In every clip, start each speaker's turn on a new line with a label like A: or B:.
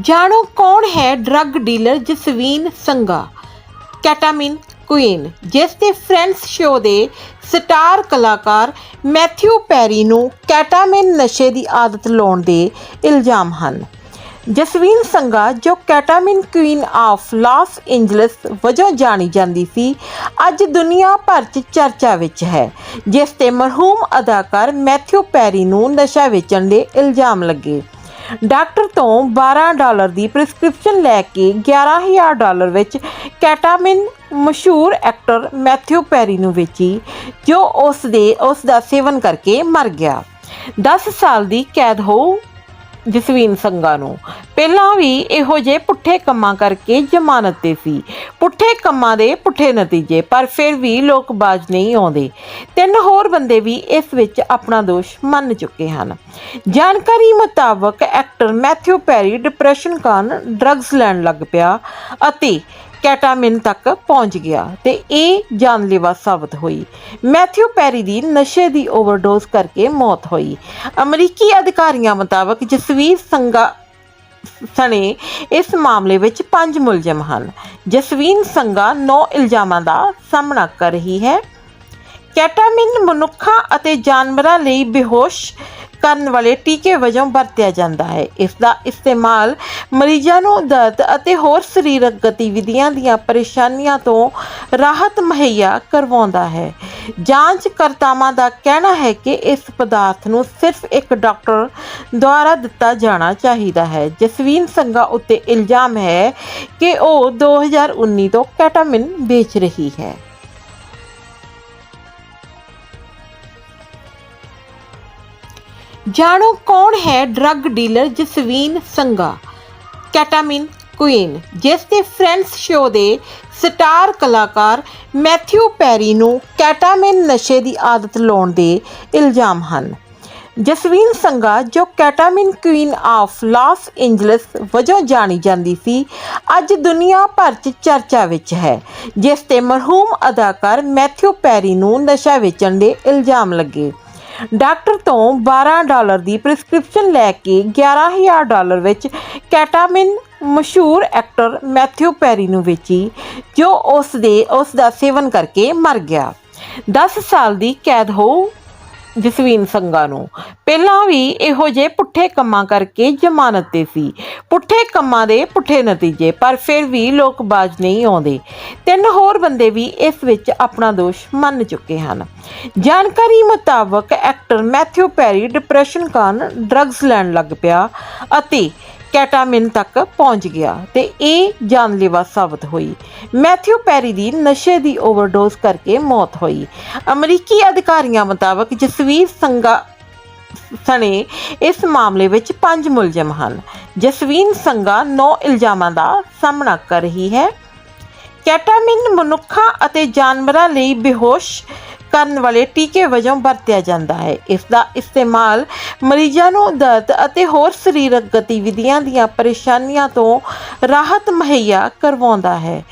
A: ਜਾਣੋ ਕੌਣ ਹੈ drug dealer Jasveen Sangha? Ketamine queen ਜਿਸ ਦੇ ਫਰੈਂਡਸ ਸ਼ੋਅ ਦੇ ਸਟਾਰ ਕਲਾਕਾਰ ਮੈਥਿਊ ਪੈਰੀ ਨੂੰ ਕੈਟਾਮਿਨ ਨਸ਼ੇ ਦੀ ਆਦਤ ਲਾਉਣ ਦੇ ਇਲਜ਼ਾਮ ਹਨ। ਜਸਵੀਨ ਸੰਗਾ, ਜੋ ketamine queen of Los Angeles ਵਜੋਂ ਜਾਣੀ ਜਾਂਦੀ ਸੀ, ਅੱਜ ਦੁਨੀਆ ਭਰ 'ਚ ਚਰਚਾ ਵਿੱਚ ਹੈ, ਜਿਸ ਤੇ ਮਰਹੂਮ ਅਦਾਕਾਰ ਮੈਥਿਊ ਪੈਰੀ ਨੂੰ ਨਸ਼ਾ ਵੇਚਣ ਦੇ ਇਲਜ਼ਾਮ ਲੱਗੇ। ਡਾਕਟਰ ਤੋਂ 12 ਡਾਲਰ ਦੀ ਪ੍ਰਿਸਕ੍ਰਿਪਸ਼ਨ ਲੈ ਕੇ 11000 ਡਾਲਰ ਵਿੱਚ ਕੈਟਾਮਿਨ ਮਸ਼ਹੂਰ ਐਕਟਰ ਮੈਥਿਊ ਪੈਰੀ ਨੂੰ ਵੇਚੀ, ਜੋ ਉਸ ਦੇ ਉਸ ਦਾ ਸੇਵਨ ਕਰਕੇ ਮਰ ਗਿਆ। 10 ਸਾਲ ਦੀ ਕੈਦ ਹੋ ਜਸਵੀਨ ਸੰਘਾ ਨੂੰ। ਪਹਿਲਾਂ ਵੀ ਇਹੋ ਜਿਹੇ ਪੁੱਠੇ ਕੰਮਾਂ ਕਰਕੇ ਜ਼ਮਾਨਤ ਤੇ ਸੀ। ਪੁੱਠੇ ਕੰਮਾਂ ਦੇ ਪੁੱਠੇ ਨਤੀਜੇ, ਪਰ ਫਿਰ ਵੀ ਲੋਕ ਬਾਜ ਨਹੀਂ ਆਉਂਦੇ। ਤਿੰਨ ਹੋਰ ਬੰਦੇ ਵੀ ਇਸ ਵਿੱਚ ਆਪਣਾ ਦੋਸ਼ ਮੰਨ ਚੁੱਕੇ ਹਨ। ਜਾਣਕਾਰੀ ਮੁਤਾਬਕ ਐਕਟਰ ਮੈਥਿਊ ਪੈਰੀ ਡਿਪਰੈਸ਼ਨ ਕਾਰਨ ਡਰੱਗਸ ਲੈਣ ਲੱਗ ਪਿਆ ਅਤੇ ਕੈਟਾਮਿਨ ਤੱਕ ਪਹੁੰਚ ਗਿਆ ਤੇ ਇਹ ਜਾਨਲੇਵਾ ਸਾਬਤ ਹੋਈ। ਮੈਥਿਊ ਪੈਰੀ ਦੀ ਨਸ਼ੇ ਦੀ ਓਵਰਡੋਜ਼ ਕਰਕੇ ਮੌਤ ਹੋਈ। ਅਮਰੀਕੀ ਅਧਿਕਾਰੀਆਂ ਮੁਤਾਬਕ ਜਸਵੀਰ ਸੰਗਾ ਸਣੇ ਇਸ ਮਾਮਲੇ ਵਿੱਚ ਪੰਜ ਮੁਲਜ਼ਮ ਹਨ। ਜਸਵੀਰ ਸੰਗਾ ਨੌ ਇਲਜ਼ਾਮਾਂ ਦਾ ਸਾਹਮਣਾ ਕਰ ਰਹੀ ਹੈ। ਕੈਟਾਮਿਨ ਮਨੁੱਖਾਂ ਅਤੇ ਜਾਨਵਰਾਂ ਲਈ ਬੇਹੋਸ਼ ਕਰਨ ਵਾਲੇ ਟੀਕੇ ਵਜੋਂ ਵਰਤਿਆ ਜਾਂਦਾ ਹੈ। ਇਸ ਦਾ ਇਸਤੇਮਾਲ ਮਰੀਜ਼ਾਂ ਨੂੰ ਦਰਦ ਅਤੇ ਹੋਰ ਸਰੀਰਕ ਗਤੀਵਿਧੀਆਂ ਦੀਆਂ ਪਰੇਸ਼ਾਨੀਆਂ ਤੋਂ ਰਾਹਤ ਮੁਹੱਈਆ ਕਰਵਾਉਂਦਾ ਹੈ। ਜਾਂਚਕਰਤਾਵਾਂ ਦਾ ਕਹਿਣਾ ਹੈ ਕਿ ਇਸ ਪਦਾਰਥ ਨੂੰ ਸਿਰਫ ਇੱਕ ਡਾਕਟਰ ਦੁਆਰਾ ਦਿੱਤਾ ਜਾਣਾ ਚਾਹੀਦਾ ਹੈ। ਜਸਵੀਨ ਸੰਗਾ ਉੱਤੇ ਇਲਜ਼ਾਮ ਹੈ ਕਿ ਉਹ 2019 ਤੋਂ ਕੈਟਾਮਿਨ ਵੇਚ ਰਹੀ ਹੈ। ਜਾਣੋ ਕੌਣ ਹੈ drug dealer Jasveen Sangha? Ketamine queen, ਜਿਸ ਦੇ ਫਰੈਂਡਸ ਸ਼ੋਅ ਦੇ ਸਟਾਰ ਕਲਾਕਾਰ ਮੈਥਿਊ ਪੈਰੀ ਨੂੰ ਕੈਟਾਮਿਨ ਨਸ਼ੇ ਦੀ ਆਦਤ ਲਾਉਣ ਦੇ ਇਲਜ਼ਾਮ ਹਨ। ਜਸਵੀਨ ਸੰਗਾ, ਜੋ ketamine queen of Los Angeles ਵਜੋਂ ਜਾਣੀ ਜਾਂਦੀ ਸੀ, ਅੱਜ ਦੁਨੀਆ ਭਰ 'ਚ ਚਰਚਾ ਵਿੱਚ ਹੈ, ਜਿਸ ਤੇ ਮਰਹੂਮ ਅਦਾਕਾਰ ਮੈਥਿਊ ਪੈਰੀ ਨੂੰ ਨਸ਼ਾ ਵੇਚਣ ਦੇ ਇਲਜ਼ਾਮ ਲੱਗੇ। ਡਾਕਟਰ ਤੋਂ 12 ਡਾਲਰ ਦੀ ਪ੍ਰਿਸਕ੍ਰਿਪਸ਼ਨ ਲੈ ਕੇ 11000 ਡਾਲਰ ਵਿੱਚ ਕੈਟਾਮਿਨ ਮਸ਼ਹੂਰ ਐਕਟਰ ਮੈਥਿਊ ਪੈਰੀ ਨੂੰ ਵੇਚੀ, ਜੋ ਉਸ ਦੇ ਉਸ ਦਾ ਸੇਵਨ ਕਰਕੇ ਮਰ ਗਿਆ। 10 ਸਾਲ ਦੀ ਕੈਦ ਹੋ ਜਸਵੀਨ ਸੰਗਾ ਨੂੰ। ਪਹਿਲਾਂ ਵੀ ਇਹੋ ਜਿਹੇ ਪੁੱਠੇ ਕੰਮਾਂ ਕਰਕੇ ਜ਼ਮਾਨਤ ਤੇ ਸੀ। ਪੁੱਠੇ ਕੰਮਾਂ ਦੇ ਪੁੱਠੇ ਨਤੀਜੇ, ਪਰ ਫਿਰ ਵੀ ਲੋਕ ਬਾਜ ਨਹੀਂ ਆਉਂਦੇ। ਤਿੰਨ ਹੋਰ ਬੰਦੇ ਵੀ ਇਸ ਵਿੱਚ ਆਪਣਾ ਦੋਸ਼ ਮੰਨ ਚੁੱਕੇ ਹਨ। ਜਾਣਕਾਰੀ ਮੁਤਾਬਕ ਐਕਟਰ ਮੈਥਿਊ ਪੈਰੀ ਡਿਪਰੈਸ਼ਨ ਕਾਰਨ ਡਰੱਗਸ ਲੈਣ ਲੱਗ ਪਿਆ ਅਤੇ ਕੈਟਾਮਿਨ ਤੱਕ ਪਹੁੰਚ ਗਿਆ ਤੇ ਇਹ ਜਾਨਲੇਵਾ ਸਾਬਤ ਹੋਈ। ਮੈਥਿਊ ਪੈਰੀ ਦੀ ਨਸ਼ੇ ਦੀ ਓਵਰਡੋਜ਼ ਕਰਕੇ ਮੌਤ ਹੋਈ। ਅਮਰੀਕੀ ਅਧਿਕਾਰੀਆਂ ਮੁਤਾਬਕ ਜਸਵੀਰ ਸੰਗਾ ਸਣੇ ਇਸ ਮਾਮਲੇ ਵਿੱਚ ਪੰਜ ਮੁਲਜ਼ਮ ਹਨ। ਜਸਵੀਨ ਸੰਗਾ ਨੌ ਇਲਜ਼ਾਮਾਂ ਦਾ ਸਾਹਮਣਾ ਕਰ ਰਹੀ ਹੈ। ਕੈਟਾਮਿਨ ਮਨੁੱਖਾਂ ਅਤੇ ਜਾਨਵਰਾਂ ਲਈ ਬੇਹੋਸ਼ ਕਰਨ ਵਾਲੇ ਟੀਕੇ ਵਜੋਂ ਵਰਤਿਆ ਜਾਂਦਾ ਹੈ। ਇਸ ਦਾ ਇਸਤੇਮਾਲ ਮਰੀਜ਼ਾਂ ਨੂੰ ਦਰਦ ਅਤੇ ਹੋਰ ਸਰੀਰਕ ਗਤੀਵਿਧੀਆਂ ਦੀਆਂ ਪਰੇਸ਼ਾਨੀਆਂ ਤੋਂ ਰਾਹਤ ਮੁਹੱਈਆ ਕਰਵਾਉਂਦਾ ਹੈ।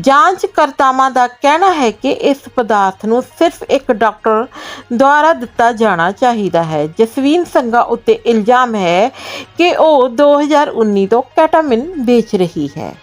A: ਜਾਂਚਕਰਤਾਵਾਂ ਦਾ ਕਹਿਣਾ ਹੈ ਕਿ ਇਸ ਪਦਾਰਥ ਨੂੰ ਸਿਰਫ ਇੱਕ ਡਾਕਟਰ ਦੁਆਰਾ ਦਿੱਤਾ ਜਾਣਾ ਚਾਹੀਦਾ ਹੈ। ਜਸਵੀਨ ਸੰਗਾ ਉੱਤੇ ਇਲਜ਼ਾਮ ਹੈ ਕਿ ਉਹ 2019 ਤੋਂ ਕੈਟਾਮਿਨ ਵੇਚ ਰਹੀ ਹੈ।